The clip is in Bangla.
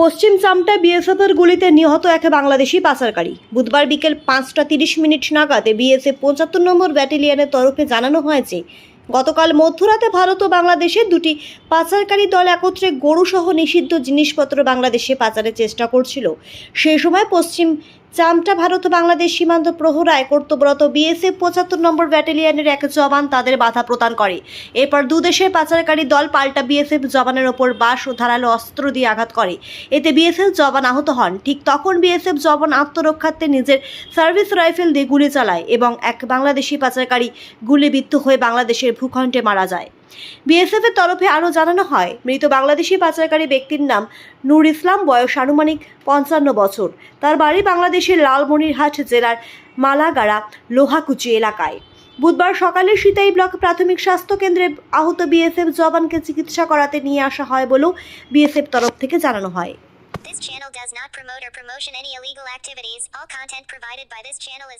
পশ্চিম চামটা বিএসএফের গুলিতে নিহত এক বাংলাদেশি পাচারকারী। বুধবার বিকেল পাঁচটা তিরিশ মিনিট নাগাদে বিএসএফ পঁচাত্তর নম্বর ব্যাটালিয়নের তরফে জানানো হয়েছে গতকাল মধ্যরাতে ভারত ও বাংলাদেশের দুটি পাচারকারী দল একত্রে গরুসহ নিষিদ্ধ জিনিসপত্র বাংলাদেশে পাচারের চেষ্টা করছিল। সেই সময় পশ্চিম চামটা ভারত বাংলাদেশ সীমান্ত প্রহরায় কর্তব্যরত বিএসএফ পঁচাত্তর নম্বর ব্যাটালিয়নের এক জওয়ান তাদের বাধা প্রদান করে। এরপর দুদেশের পাচারকারী দল পাল্টা বিএসএফ জওয়ানের ওপর বাঁশ ও ধারালো অস্ত্র দিয়ে আঘাত করে। এতে বিএসএফ জওয়ান আহত হন। ঠিক তখন বিএসএফ জওয়ান আত্মরক্ষার্থে নিজের সার্ভিস রাইফেল দিয়ে গুলি চালায় এবং এক বাংলাদেশি পাচারকারী গুলিবিদ্ধ হয়ে বাংলাদেশের ভূখণ্ডে মারা যায়। বিএসএফ এর তরফে আরও জানানো হয়, মৃত বাংলাদেশি পাচারকারী ব্যক্তির নাম নূর ইসলাম, বয়স আনুমানিক পঞ্চান্ন বছর। তার বাড়ি বাংলাদেশের লালমনিরহাট জেলার মালাগাড়া, লোহাকুচি এলাকায়। বুধবার সকালে সিতাই ব্লক প্রাথমিক স্বাস্থ্য কেন্দ্রে আহত বিএসএফ জওয়ানকে চিকিৎসা করাতে নিয়ে আসা হয় বলেও বিএসএফ তরফ থেকে জানানো হয়। This channel does not promote or promotion any illegal activities. All content provided by this channel is